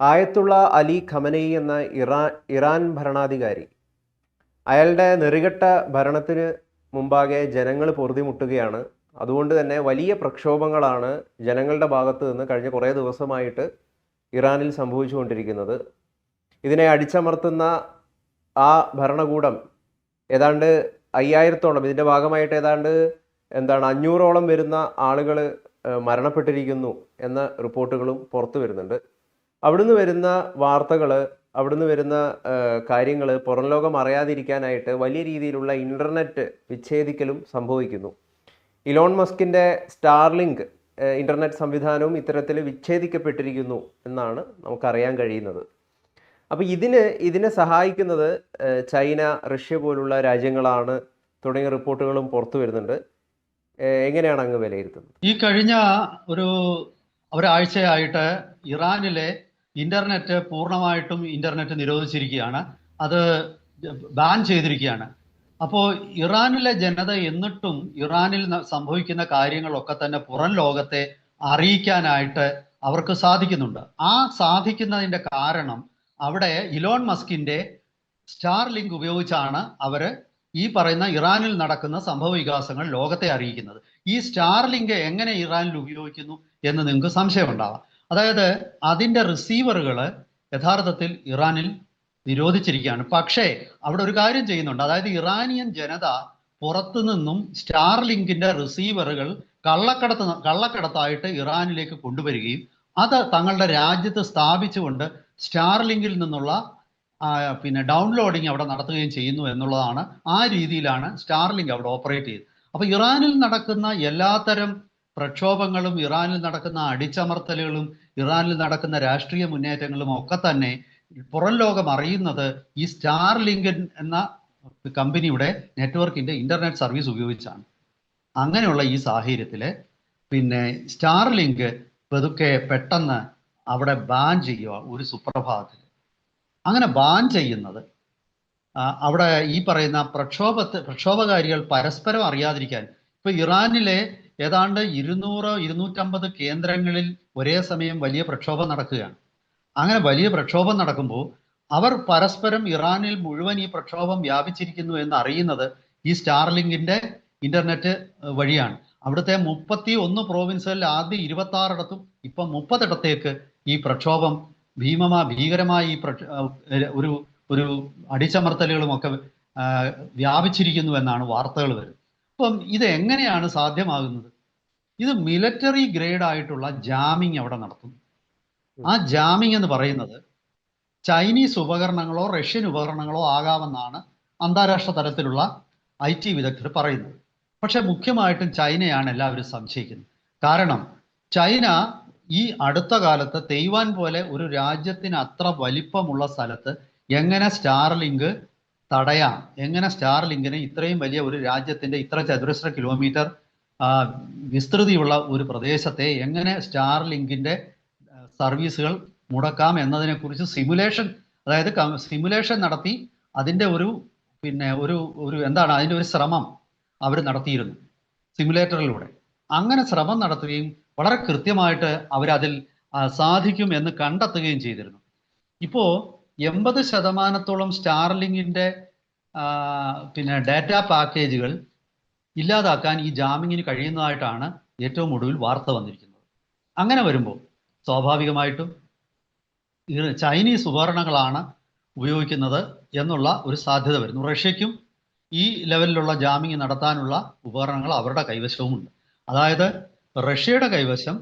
ആയത്തുള്ള Ali Khamenei എന്ന Iran Iran ഭരണാധികാരി. അയാളുടെ നെറികെട്ട ഭരണത്തിന് മുമ്പാകെ ജനങ്ങൾ പൊറുതിമുട്ടുകയാണ്. അതുകൊണ്ട് തന്നെ വലിയ പ്രക്ഷോഭങ്ങളാണ് ജനങ്ങളുടെ ഭാഗത്ത് നിന്ന് കഴിഞ്ഞ കുറേ ദിവസമായിട്ട് ഇറാനിൽ സംഭവിച്ചുകൊണ്ടിരിക്കുന്നത്. ഇതിനെ അടിച്ചമർത്തുന്ന ആ ഭരണകൂടം ഏതാണ്ട് അയ്യായിരത്തോളം ഇതിന്റെ ഭാഗമായിട്ട് ഏതാണ്ട് എന്താണ് അഞ്ഞൂറോളം വരുന്ന ആളുകൾ മരണപ്പെട്ടിരിക്കുന്നു എന്ന റിപ്പോർട്ടുകളും പുറത്തു വരുന്നുണ്ട്. അവിടുന്ന് വരുന്ന വാർത്തകൾ അവിടുന്ന് വരുന്ന കാര്യങ്ങൾ പുറം ലോകം അറിയാതിരിക്കാനായിട്ട് വലിയ രീതിയിലുള്ള ഇന്റർനെറ്റ് വിച്ഛേദിക്കലും സംഭവിക്കുന്നു. ഇലോൺ മസ്കിന്റെ സ്റ്റാർലിങ്ക് ഇന്റർനെറ്റ് സംവിധാനവും ഇത്തരത്തിൽ വിച്ഛേദിക്കപ്പെട്ടിരിക്കുന്നു എന്നാണ് നമുക്കറിയാൻ കഴിയുന്നത്. അപ്പോൾ ഇതിന് ഇതിനെ സഹായിക്കുന്നത് ചൈന റഷ്യ പോലുള്ള രാജ്യങ്ങളാണ് തുടങ്ങിയ റിപ്പോർട്ടുകളും പുറത്തു വരുന്നുണ്ട്. എങ്ങനെയാണ് അങ്ങ് വിലയിരുത്തുന്നത്? ഈ കഴിഞ്ഞ ഒരു ഒരാഴ്ചയായിട്ട് ഇറാനിലെ ഇന്റർനെറ്റ് പൂർണമായിട്ടും ഇന്റർനെറ്റ് നിരോധിച്ചിരിക്കുകയാണ്. അത് ബാൻ ചെയ്തിരിക്കുകയാണ്. അപ്പോൾ ഇറാനിലെ ജനത എന്നിട്ടും ഇറാനിൽ സംഭവിക്കുന്ന കാര്യങ്ങളൊക്കെ തന്നെ പുറം ലോകത്തെ അറിയിക്കാനായിട്ട് അവർക്ക് സാധിക്കുന്നുണ്ട്. ആ സാധിക്കുന്നതിന്റെ കാരണം അവിടെ ഇലോൺ മസ്കിന്റെ സ്റ്റാർ ലിങ്ക് ഉപയോഗിച്ചാണ് അവർ ഈ പറയുന്ന ഇറാനിൽ നടക്കുന്ന സംഭവ വികാസങ്ങൾ ലോകത്തെ അറിയിക്കുന്നത്. ഈ സ്റ്റാർ ലിങ്ക് എങ്ങനെ ഇറാനിൽ ഉപയോഗിക്കുന്നു എന്ന് നിങ്ങൾക്ക് സംശയമുണ്ടാവാം. അതായത് അതിന്റെ റിസീവറുകൾ യഥാർത്ഥത്തിൽ ഇറാനിൽ നിരോധിച്ചിരിക്കുകയാണ്. പക്ഷേ അവിടെ ഒരു കാര്യം ചെയ്യുന്നുണ്ട്. അതായത് ഇറാനിയൻ ജനത പുറത്തു നിന്നും സ്റ്റാർ ലിങ്കിന്റെ റിസീവറുകൾ കള്ളക്കടത്ത് കള്ളക്കടത്തായിട്ട് ഇറാനിലേക്ക് കൊണ്ടുവരികയും അത് തങ്ങളുടെ രാജ്യത്ത് സ്ഥാപിച്ചുകൊണ്ട് സ്റ്റാർ ലിങ്കിൽ നിന്നുള്ള പിന്നെ ഡൗൺലോഡിങ് അവിടെ നടത്തുകയും ചെയ്യുന്നു എന്നുള്ളതാണ് ആ രീതിയിലാണ് സ്റ്റാർ ലിങ്ക് അവിടെ ഓപ്പറേറ്റ് ചെയ്യുന്നത് അപ്പോൾ ഇറാനിൽ നടക്കുന്ന എല്ലാത്തരം പ്രക്ഷോഭങ്ങളും ഇറാനിൽ നടക്കുന്ന അടിച്ചമർത്തലുകളും ഇറാനിൽ നടക്കുന്ന രാഷ്ട്രീയ മുന്നേറ്റങ്ങളും ഒക്കെ തന്നെ പുറം ലോകം അറിയുന്നത് ഈ സ്റ്റാർ ലിങ്കൻ എന്ന കമ്പനിയുടെ നെറ്റ്വർക്കിന്റെ ഇന്റർനെറ്റ് സർവീസ് ഉപയോഗിച്ചാണ്. അങ്ങനെയുള്ള ഈ സാഹചര്യത്തിൽ പിന്നെ സ്റ്റാർ ലിങ്ക് പതുക്കെ പെട്ടെന്ന് അവിടെ ബാൻ ചെയ്യുക ഒരു സുപ്രഭാതത്തിൽ അങ്ങനെ ബാൻ ചെയ്യുന്നത് അവിടെ ഈ പറയുന്ന പ്രക്ഷോഭത്തെ പ്രക്ഷോഭകാരികൾ പരസ്പരം അറിയാതിരിക്കാൻ. ഇപ്പൊ ഇറാനിലെ ഏതാണ്ട് ഇരുന്നൂറ് ഇരുന്നൂറ്റമ്പത് കേന്ദ്രങ്ങളിൽ ഒരേ സമയം വലിയ പ്രക്ഷോഭം നടക്കുകയാണ്. അങ്ങനെ വലിയ പ്രക്ഷോഭം നടക്കുമ്പോൾ അവർ പരസ്പരം ഇറാനിൽ മുഴുവൻ ഈ പ്രക്ഷോഭം വ്യാപിച്ചിരിക്കുന്നു എന്ന് അറിയുന്നത് ഈ സ്റ്റാർലിങ്കിന്റെ ഇന്റർനെറ്റ് വഴിയാണ്. അവിടുത്തെ മുപ്പത്തി ഒന്ന് പ്രോവിൻസുകളിൽ ആദ്യം ഇരുപത്തി ആറിടത്തും ഇപ്പൊ മുപ്പതിടത്തേക്ക് ഈ പ്രക്ഷോഭം ഭീമമാ ഭീകരമായി ഈ ഒരു ഒരു അടിച്ചമർത്തലുകളും ഒക്കെ വ്യാപിച്ചിരിക്കുന്നു എന്നാണ് വാർത്തകൾ വരുന്നത്. അപ്പം ഇത് എങ്ങനെയാണ് സാധ്യമാകുന്നത്? ഇത് മിലിറ്ററി ഗ്രേഡ് ആയിട്ടുള്ള ജാമിങ് അവിടെ നടത്തുന്നു. ആ ജാമിങ് എന്ന് പറയുന്നത് ചൈനീസ് ഉപകരണങ്ങളോ റഷ്യൻ ഉപകരണങ്ങളോ ആകാമെന്നാണ് അന്താരാഷ്ട്ര തലത്തിലുള്ള ഐ ടി വിദഗ്ധർ പറയുന്നത്. പക്ഷെ മുഖ്യമായിട്ടും ചൈനയാണ് എല്ലാവരും സംശയിക്കുന്നത്. കാരണം ചൈന ഈ അടുത്ത കാലത്ത് തെയ്വാൻ പോലെ ഒരു രാജ്യത്തിന് അത്ര വലിപ്പമുള്ള സ്ഥലത്ത് എങ്ങനെ സ്റ്റാർലിങ്ക് തടയാം. എങ്ങനെ സ്റ്റാർലിങ്കിന് ഇത്രയും വലിയ ഒരു രാജ്യത്തിന്റെ ഇത്ര ചതുരശ്ര കിലോമീറ്റർ വിസ്തൃതിയുള്ള ഒരു പ്രദേശത്തെ എങ്ങനെ സ്റ്റാർലിങ്കിന്റെ സർവീസുകൾ മുടക്കാം എന്നതിനെക്കുറിച്ച് സിമുലേഷൻ അതായത് സിമുലേഷൻ നടത്തി അതിന്റെ ഒരു പിന്നെ ഒരു ഒരു എന്താണ് അതിന്റെ ഒരു ശ്രമം അവർ നടത്തിയിരുന്നു സിമുലേറ്ററിലൂടെ. അങ്ങനെ ശ്രമം നടത്തുകയും വളരെ കൃത്യമായിട്ട് അവരതിൽ സാധിക്കും എന്ന് കണ്ടെത്തുകയും ചെയ്തിരുന്നു. ഇപ്പോ എൺപത് ശതമാനത്തോളം സ്റ്റാർലിങ്ങിന്റെ പിന്നെ ഡാറ്റ പാക്കേജുകൾ ഇല്ലാതാക്കാൻ ഈ ജാമിങ്ങിന് കഴിയുന്നതായിട്ടാണ് ഏറ്റവും ഒടുവിൽ വാർത്ത വന്നിരിക്കുന്നത്. അങ്ങനെ വരുമ്പോൾ സ്വാഭാവികമായിട്ടും ചൈനീസ് ഉപകരണങ്ങളാണ് ഉപയോഗിക്കുന്നത് എന്നുള്ള ഒരു സാധ്യത വരുന്നു. റഷ്യയ്ക്കും ഈ ലെവലിലുള്ള ജാമിങ് നടത്താനുള്ള ഉപകരണങ്ങൾ അവരുടെ കൈവശവുമുണ്ട്. അതായത് റഷ്യയുടെ കൈവശം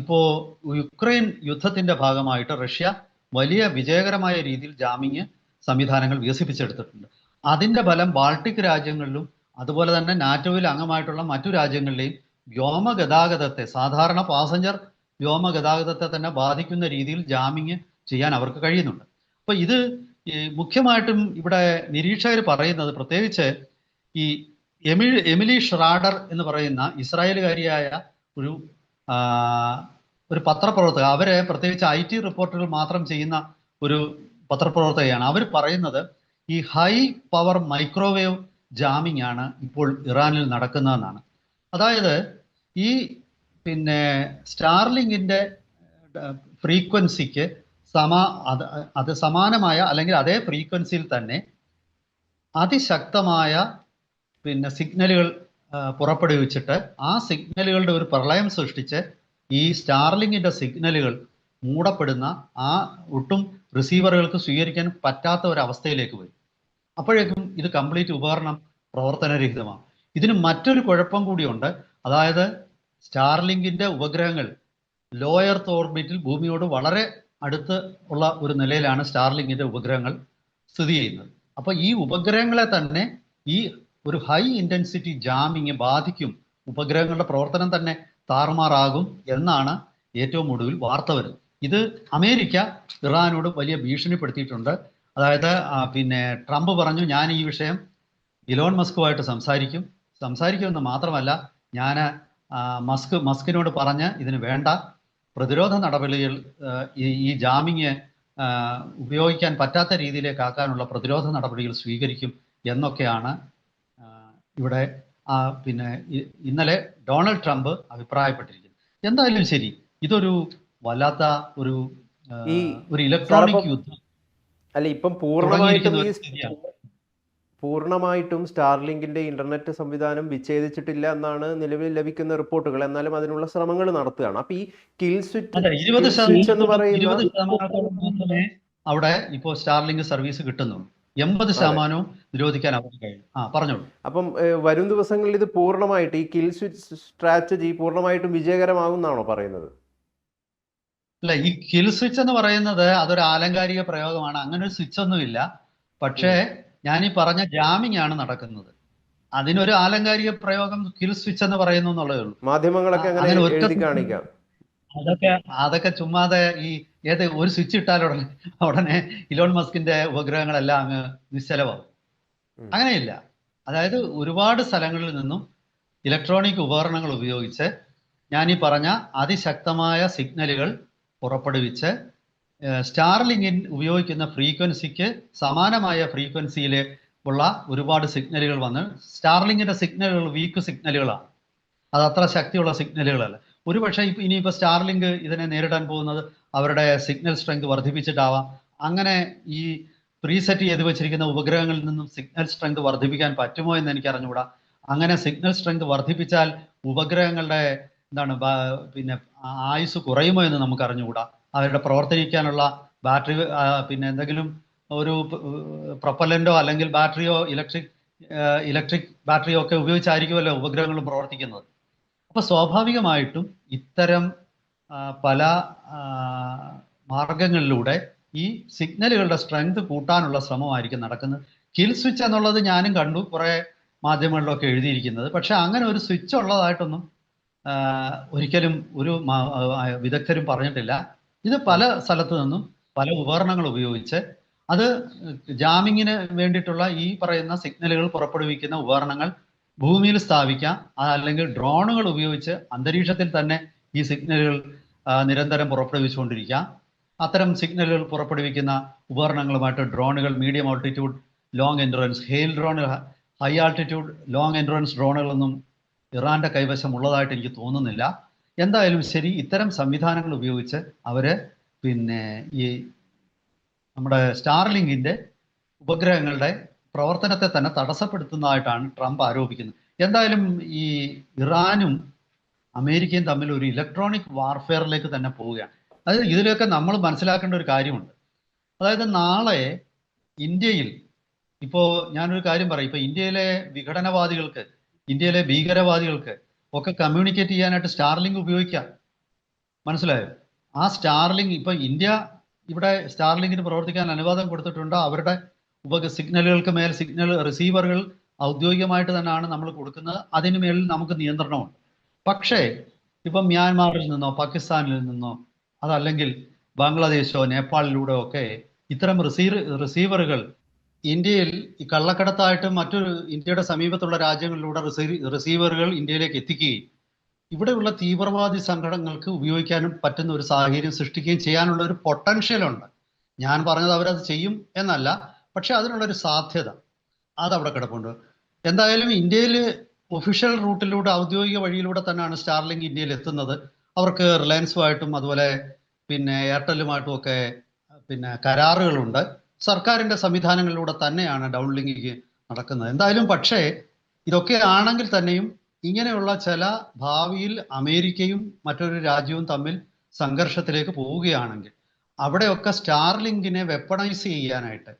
ഇപ്പോൾ ഇപ്പോ യുക്രൈൻ യുദ്ധത്തിന്റെ ഭാഗമായിട്ട് റഷ്യ വലിയ വിജയകരമായ രീതിയിൽ ജാമിങ് സംവിധാനങ്ങൾ വികസിപ്പിച്ചെടുത്തിട്ടുണ്ട്. അതിന്റെ ഫലം ബാൾട്ടിക് രാജ്യങ്ങളിലും അതുപോലെ തന്നെ നാറ്റോയിൽ അംഗമായിട്ടുള്ള മറ്റു രാജ്യങ്ങളിലെയും വ്യോമ ഗതാഗതത്തെ സാധാരണ പാസഞ്ചർ വ്യോമ ഗതാഗതത്തെ തന്നെ ബാധിക്കുന്ന രീതിയിൽ ജാമിങ് ചെയ്യാൻ അവർക്ക് കഴിയുന്നുണ്ട്. അപ്പോൾ ഇത് മുഖ്യമായിട്ടും ഇവിടെ നിരീക്ഷകർ പറയുന്നത് പ്രത്യേകിച്ച് ഈ എമി എമിലി ഷ്രാഡർ എന്ന് പറയുന്ന ഇസ്രായേലുകാരിയായ ഒരു ഒരു പത്രപ്രവർത്തക അവർ പ്രത്യേകിച്ച് ഐ ടി റിപ്പോർട്ടുകൾ മാത്രം ചെയ്യുന്ന ഒരു പത്രപ്രവർത്തകയാണ്. അവർ പറയുന്നത് ഈ ഹൈ പവർ മൈക്രോവേവ് ജാമിംഗ് ആണ് ഇപ്പോൾ ഇറാനിൽ നടക്കുന്നതെന്നാണ്. അതായത് ഈ പിന്നെ സ്റ്റാർലിങ്ങിന്റെ ഫ്രീക്വൻസിക്ക് സമാ അത് അത് സമാനമായ അല്ലെങ്കിൽ അതേ ഫ്രീക്വൻസിയിൽ തന്നെ അതിശക്തമായ പിന്നെ സിഗ്നലുകൾ പുറപ്പെടുവിച്ചിട്ട് ആ സിഗ്നലുകളുടെ ഒരു പ്രളയം സൃഷ്ടിച്ച് ഈ സ്റ്റാർലിങ്ങിന്റെ സിഗ്നലുകൾ മൂടപ്പെടുന്ന ആ ഒട്ടും റിസീവറുകൾക്ക് സ്വീകരിക്കാൻ പറ്റാത്ത ഒരു അവസ്ഥയിലേക്ക് വരും അപ്പോഴേക്കും ഇത് കംപ്ലീറ്റ് ഉപകരണം പ്രവർത്തനരഹിതമാണ്. ഇതിന് മറ്റൊരു കുഴപ്പം കൂടിയുണ്ട്. അതായത് സ്റ്റാർലിങ്കിന്റെ ഉപഗ്രഹങ്ങൾ ലോയർ ഓർബിറ്റിൽ ഭൂമിയോട് വളരെ അടുത്ത് ഉള്ള ഒരു നിലയിലാണ് സ്റ്റാർലിങ്ങിന്റെ ഉപഗ്രഹങ്ങൾ സ്ഥിതി ചെയ്യുന്നത്. അപ്പോൾ ഈ ഉപഗ്രഹങ്ങളെ തന്നെ ഈ ഒരു ഹൈ ഇന്റൻസിറ്റി ജാമിങ് ബാധിക്കും. ഉപഗ്രഹങ്ങളുടെ പ്രവർത്തനം തന്നെ താറുമാറാകും എന്നാണ് ഏറ്റവും ഒടുവിൽ വാർത്ത വരുന്നത്. ഇത് അമേരിക്ക ഇറാനോട് വലിയ ഭീഷണിപ്പെടുത്തിയിട്ടുണ്ട്. അതായത് പിന്നെ ട്രംപ് പറഞ്ഞു ഞാൻ ഈ വിഷയം ഇലോൺ മസ്കുമായിട്ട് സംസാരിക്കും. സംസാരിക്കുമെന്ന് മാത്രമല്ല ഞാൻ മസ്ക് മസ്കിനോട് പറഞ്ഞ് ഇതിന് വേണ്ട പ്രതിരോധ നടപടികൾ ഈ ജാമിങ് ഉപയോഗിക്കാൻ പറ്റാത്ത രീതിയിലേക്ക് ആക്കാനുള്ള പ്രതിരോധ നടപടികൾ സ്വീകരിക്കും എന്നൊക്കെയാണ് ഇവിടെ പിന്നെ ഇന്നലെ ഡൊണാൾഡ് ട്രംപ് അഭിപ്രായപ്പെട്ടിരിക്കുന്നു. എന്തായാലും ശരി ഇതൊരു വല്ലാത്ത ഒരു ഒരു ഇലക്ട്രോണിക് യുദ്ധം അല്ല ഇപ്പം പൂർണമായിട്ടും പൂർണമായിട്ടും സ്റ്റാർലിങ്കിന്റെ ഇന്റർനെറ്റ് സംവിധാനം വിച്ഛേദിച്ചിട്ടില്ല എന്നാണ് നിലവിൽ ലഭിക്കുന്ന റിപ്പോർട്ടുകൾ. എന്നാലും അതിനുള്ള ശ്രമങ്ങൾ നടത്തുകയാണ്. അപ്പൊ ഈ കിൽ സ്വിച്ച് എന്ന് പറയുന്നത് അവിടെ ഇപ്പോൾ സ്റ്റാർലിങ്ക് സർവീസ് കിട്ടുന്നുള്ളൂ. എൺപത്. ശതമാനവും നിരോധിക്കാൻ അവർക്ക് കഴിയും. ആ പറഞ്ഞോളൂ. അപ്പം വരും ദിവസങ്ങളിൽ ഇത് പൂർണമായിട്ട് ഈ കിൽ സ്വിച്ച് സ്ട്രാറ്റജി പൂർണമായിട്ടും വിജയകരമാകുന്നാണോ പറയുന്നത്? അല്ല ഈ കിൽ സ്വിച്ച് എന്ന് പറയുന്നത് അതൊരു ആലങ്കാരിക പ്രയോഗമാണ്. അങ്ങനെ ഒരു സ്വിച്ച് ഒന്നുമില്ല പക്ഷേ ഞാൻ ഈ പറഞ്ഞ ജാമിങ് ആണ് നടക്കുന്നത്. അതിനൊരു ആലങ്കാരിക പ്രയോഗം കിൽ സ്വിച്ച് എന്ന് പറയുന്നു എന്നുള്ളതേ ഉള്ളൂ. മാധ്യമങ്ങളൊക്കെ അങ്ങനെ കാണിക്കാം. അതൊക്കെ അതൊക്കെ ചുമ്മാതെ ഈ ഏത് ഒരു സ്വിച്ച് ഇട്ടാൽ ഉടനെ ഉടനെ ഇലോൺ മസ്കിന്റെ ഉപഗ്രഹങ്ങളെല്ലാം അങ്ങ് നിശ്ചലമാകും അങ്ങനെയില്ല. അതായത് ഒരുപാട് സ്ഥലങ്ങളിൽ നിന്നും ഇലക്ട്രോണിക് ഉപകരണങ്ങൾ ഉപയോഗിച്ച് ഞാൻ ഈ പറഞ്ഞ അതിശക്തമായ സിഗ്നലുകൾ പുറപ്പെടുവിച്ച് സ്റ്റാർലിംഗിൻ ഉപയോഗിക്കുന്ന ഫ്രീക്വൻസിക്ക് സമാനമായ ഫ്രീക്വൻസിയിൽ ഉള്ള ഒരുപാട് സിഗ്നലുകൾ വന്ന് സ്റ്റാർലിങ്ങിന്റെ സിഗ്നലുകൾ വീക്ക് സിഗ്നലുകളാണ് അത് അത്ര ശക്തിയുള്ള സിഗ്നലുകളല്ല ഒരുപക്ഷെ ഇപ്പൊ ഇനിയിപ്പോൾ സ്റ്റാർലിങ്ക് ഇതിനെ നേരിടാൻ പോകുന്നത് അവരുടെ സിഗ്നൽ സ്ട്രെങ്ത് വർദ്ധിപ്പിച്ചിട്ടാവാം. അങ്ങനെ ഈ പ്രീസെറ്റ് ചെയ്ത് വെച്ചിരിക്കുന്ന ഉപഗ്രഹങ്ങളിൽ നിന്നും സിഗ്നൽ സ്ട്രെങ്ത് വർദ്ധിപ്പിക്കാൻ പറ്റുമോ എന്ന് എനിക്ക് അറിഞ്ഞുകൂടാ അങ്ങനെ സിഗ്നൽ സ്ട്രെങ്ത് വർദ്ധിപ്പിച്ചാൽ ഉപഗ്രഹങ്ങളുടെ എന്താണ് പിന്നെ ആയുസ് കുറയുമോ എന്ന് നമുക്ക് അറിഞ്ഞുകൂടാ അവരുടെ പ്രവർത്തിക്കാനുള്ള ബാറ്ററി പിന്നെ എന്തെങ്കിലും ഒരു പ്രൊപ്പലന്റോ അല്ലെങ്കിൽ ബാറ്ററിയോ ഇലക്ട്രിക് ഇലക്ട്രിക് ബാറ്ററിയോ ഒക്കെ ഉപയോഗിച്ചായിരിക്കുമല്ലോ ഉപഗ്രഹങ്ങളും പ്രവർത്തിക്കുന്നത്. അപ്പൊ സ്വാഭാവികമായിട്ടും ഇത്തരം പല മാർഗങ്ങളിലൂടെ ഈ സിഗ്നലുകളുടെ സ്ട്രെങ്ത് കൂട്ടാനുള്ള ശ്രമമായിരിക്കും നടക്കുന്നത്. കിൽ സ്വിച്ച് എന്നുള്ളത് ഞാനും കണ്ടു കുറെ മാധ്യമങ്ങളിലൊക്കെ എഴുതിയിരിക്കുന്നത്. പക്ഷെ അങ്ങനെ ഒരു സ്വിച്ച് ഉള്ളതായിട്ടൊന്നും ഒരിക്കലും ഒരു വിദഗ്ധരും പറഞ്ഞിട്ടില്ല. ഇത് പല സ്ഥലത്തു നിന്നും പല ഉപകരണങ്ങൾ ഉപയോഗിച്ച് അത് ജാമിങ്ങിന് വേണ്ടിയിട്ടുള്ള ഈ പറയുന്ന സിഗ്നലുകൾ പുറപ്പെടുവിക്കുന്ന ഉപകരണങ്ങൾ ഭൂമിയിൽ സ്ഥാപിക്കാം. അല്ലെങ്കിൽ ഡ്രോണുകൾ ഉപയോഗിച്ച് അന്തരീക്ഷത്തിൽ തന്നെ ഈ സിഗ്നലുകൾ നിരന്തരം പുറപ്പെടുവിച്ചുകൊണ്ടിരിക്കാം. അത്തരം സിഗ്നലുകൾ പുറപ്പെടുവിക്കുന്ന ഉപകരണങ്ങളുമായിട്ട് ഡ്രോണുകൾ medium altitude long endurance HALE ഡ്രോണുകൾ ഹൈ ആൾട്ടിറ്റ്യൂഡ് ലോങ് എൻഡുറൻസ് ഡ്രോണുകളൊന്നും ഇറാന്റെ കൈവശം ഉള്ളതായിട്ട് എനിക്ക് തോന്നുന്നില്ല. എന്തായാലും ശരി ഇത്തരം സംവിധാനങ്ങൾ ഉപയോഗിച്ച് അവർ പിന്നെ ഈ നമ്മുടെ സ്റ്റാർലിങ്കിന്റെ ഉപഗ്രഹങ്ങളുടെ പ്രവർത്തനത്തെ തന്നെ തടസ്സപ്പെടുത്തുന്നതായിട്ടാണ് ട്രംപ് ആരോപിക്കുന്നത്. എന്തായാലും ഈ ഇറാനും അമേരിക്കയും തമ്മിൽ ഒരു ഇലക്ട്രോണിക് വാർഫെയറിലേക്ക് തന്നെ പോവുകയാണ്. അതായത് ഇതിലൊക്കെ നമ്മൾ മനസ്സിലാക്കേണ്ട ഒരു കാര്യമുണ്ട്. അതായത് നാളെ ഇന്ത്യയിൽ ഇപ്പോൾ ഞാനൊരു കാര്യം പറയും. ഇപ്പോൾ ഇന്ത്യയിലെ വിഘടനവാദികൾക്ക് ഇന്ത്യയിലെ ഭീകരവാദികൾക്ക് ഒക്കെ കമ്മ്യൂണിക്കേറ്റ് ചെയ്യാനായിട്ട് സ്റ്റാർലിങ്ക് ഉപയോഗിക്കാം. മനസ്സിലായോ? ആ സ്റ്റാർലിങ്ക് ഇപ്പം ഇന്ത്യ ഇവിടെ സ്റ്റാർലിങ്കിന് പ്രവർത്തിക്കാൻ അനുവാദം കൊടുത്തിട്ടുണ്ട്. അവരുടെ ഉപ സിഗ്നലുകൾക്ക് മേൽ സിഗ്നൽ റിസീവറുകൾ ഔദ്യോഗികമായിട്ട് തന്നെയാണ് നമ്മൾ കൊടുക്കുന്നത്. അതിന് മേലിൽ നമുക്ക് നിയന്ത്രണമുണ്ട്. പക്ഷേ ഇപ്പം മ്യാൻമാറിൽ നിന്നോ പാകിസ്ഥാനിൽ നിന്നോ അതല്ലെങ്കിൽ ബംഗ്ലാദേശോ നേപ്പാളിലൂടെ ഒക്കെ ഇത്തരം റിസീവ് റിസീവറുകൾ ഇന്ത്യയിൽ ഈ കള്ളക്കടത്തായിട്ട് മറ്റൊരു ഇന്ത്യയുടെ സമീപത്തുള്ള രാജ്യങ്ങളിലൂടെ റിസീ റിസീവറുകൾ ഇന്ത്യയിലേക്ക് എത്തിക്കുകയും ഇവിടെയുള്ള തീവ്രവാദി സംഘടനകൾക്ക് ഉപയോഗിക്കാനും പറ്റുന്ന ഒരു സാഹചര്യം സൃഷ്ടിക്കുകയും ചെയ്യാനുള്ള ഒരു പൊട്ടൻഷ്യൽ ഉണ്ട്. ഞാൻ പറഞ്ഞത് അവരത് ചെയ്യും എന്നല്ല. പക്ഷെ അതിനുള്ളൊരു സാധ്യത അതവിടെ കിടപ്പുണ്ട്. എന്തായാലും ഇന്ത്യയിൽ ഒഫീഷ്യൽ റൂട്ടിലൂടെ ഔദ്യോഗിക വഴിയിലൂടെ തന്നെയാണ് സ്റ്റാർലിങ്ക് ഇന്ത്യയിൽ എത്തുന്നത്. അവർക്ക് റിലയൻസുമായിട്ടും അതുപോലെ പിന്നെ എയർടെല്ലുമായിട്ടും ഒക്കെ പിന്നെ കരാറുകളുണ്ട്. സർക്കാരിന്റെ സംവിധാനങ്ങളിലൂടെ തന്നെയാണ് ഡൗൺ ലിങ്കിങ് നടക്കുന്നത്. എന്തായാലും പക്ഷേ ഇതൊക്കെ ആണെങ്കിൽ തന്നെയും ഇങ്ങനെയുള്ള ചില ഭാവിയിൽ അമേരിക്കയും മറ്റൊരു രാജ്യവും തമ്മിൽ സംഘർഷത്തിലേക്ക് പോവുകയാണെങ്കിൽ അവിടെയൊക്കെ സ്റ്റാർലിങ്കിനെ വെപ്പണൈസ് ചെയ്യാനായിട്ട്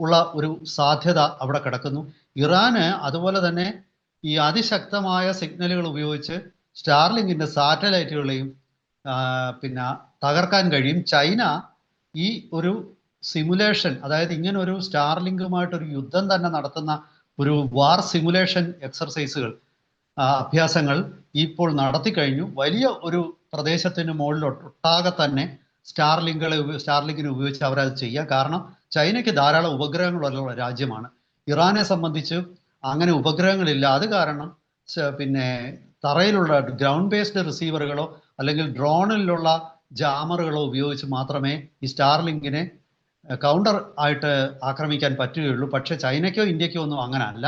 ഉള്ള ഒരു സാധ്യത അവിടെ കിടക്കുന്നു. ഇറാന് അതുപോലെ തന്നെ ഈ അതിശക്തമായ സിഗ്നലുകൾ ഉപയോഗിച്ച് സ്റ്റാർലിങ്കിന്റെ സാറ്റലൈറ്റുകളെയും പിന്നെ തകർക്കാൻ കഴിയും. ചൈന ഈ ഒരു സിമുലേഷൻ അതായത് ഇങ്ങനെ ഒരു സ്റ്റാർലിങ്കുമായിട്ടൊരു യുദ്ധം തന്നെ നടത്തുന്ന ഒരു വാർ സിമുലേഷൻ എക്സർസൈസുകൾ അഭ്യാസങ്ങൾ ഇപ്പോൾ നടത്തി കഴിഞ്ഞു. വലിയ ഒരു പ്രദേശത്തിന് മുകളിൽ ഒട്ടാകെ തന്നെ സ്റ്റാർലിങ്കുകളെ ഉപ- സ്റ്റാർലിങ്കിനെ ഉപയോഗിച്ച് അവരത് ചെയ്യുക കാരണം ചൈനയ്ക്ക് ധാരാളം ഉപഗ്രഹങ്ങളുള്ള രാജ്യമാണ്. ഇറാനെ സംബന്ധിച്ച് അങ്ങനെ ഉപഗ്രഹങ്ങളില്ല. അത് കാരണം പിന്നെ തറയിലുള്ള ഗ്രൗണ്ട് ബേസ്ഡ് റിസീവറുകളോ അല്ലെങ്കിൽ ഡ്രോണിലുള്ള ജാമറുകളോ ഉപയോഗിച്ച് മാത്രമേ ഈ സ്റ്റാർലിങ്കിനെ കൗണ്ടർ ആയിട്ട് ആക്രമിക്കാൻ പറ്റുകയുള്ളൂ. പക്ഷെ ചൈനയ്ക്കോ ഇന്ത്യക്കോ ഒന്നും അങ്ങനെ അല്ല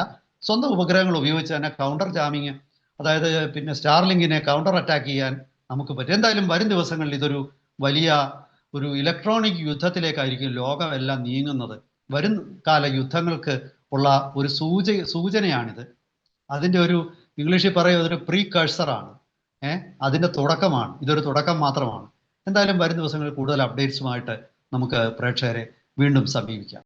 സ്വന്തം ഉപഗ്രഹങ്ങൾ ഉപയോഗിച്ച് തന്നെ കൗണ്ടർ ജാമിങ് അതായത് പിന്നെ സ്റ്റാർലിങ്കിനെ കൗണ്ടർ അറ്റാക്ക് ചെയ്യാൻ നമുക്ക് പറ്റും. എന്തായാലും വരും ദിവസങ്ങളിൽ ഇതൊരു വലിയ ഒരു ഇലക്ട്രോണിക് യുദ്ധത്തിലേക്കായിരിക്കും ലോകമെല്ലാം നീങ്ങുന്നത്. വരും കാല യുദ്ധങ്ങൾക്ക് ഉള്ള ഒരു സൂച സൂചനയാണിത്. അതിന്റെ ഒരു ഇംഗ്ലീഷിൽ പറയുന്നത് ഒരു പ്രീ കഴ്സറാണ് ഏഹ് അതിന്റെ തുടക്കമാണ്. ഇതൊരു തുടക്കം മാത്രമാണ്. എന്തായാലും വരും ദിവസങ്ങളിൽ കൂടുതൽ അപ്ഡേറ്റ്സുമായിട്ട് നമുക്ക് പ്രേക്ഷകരെ വീണ്ടും സമീപിക്കാം.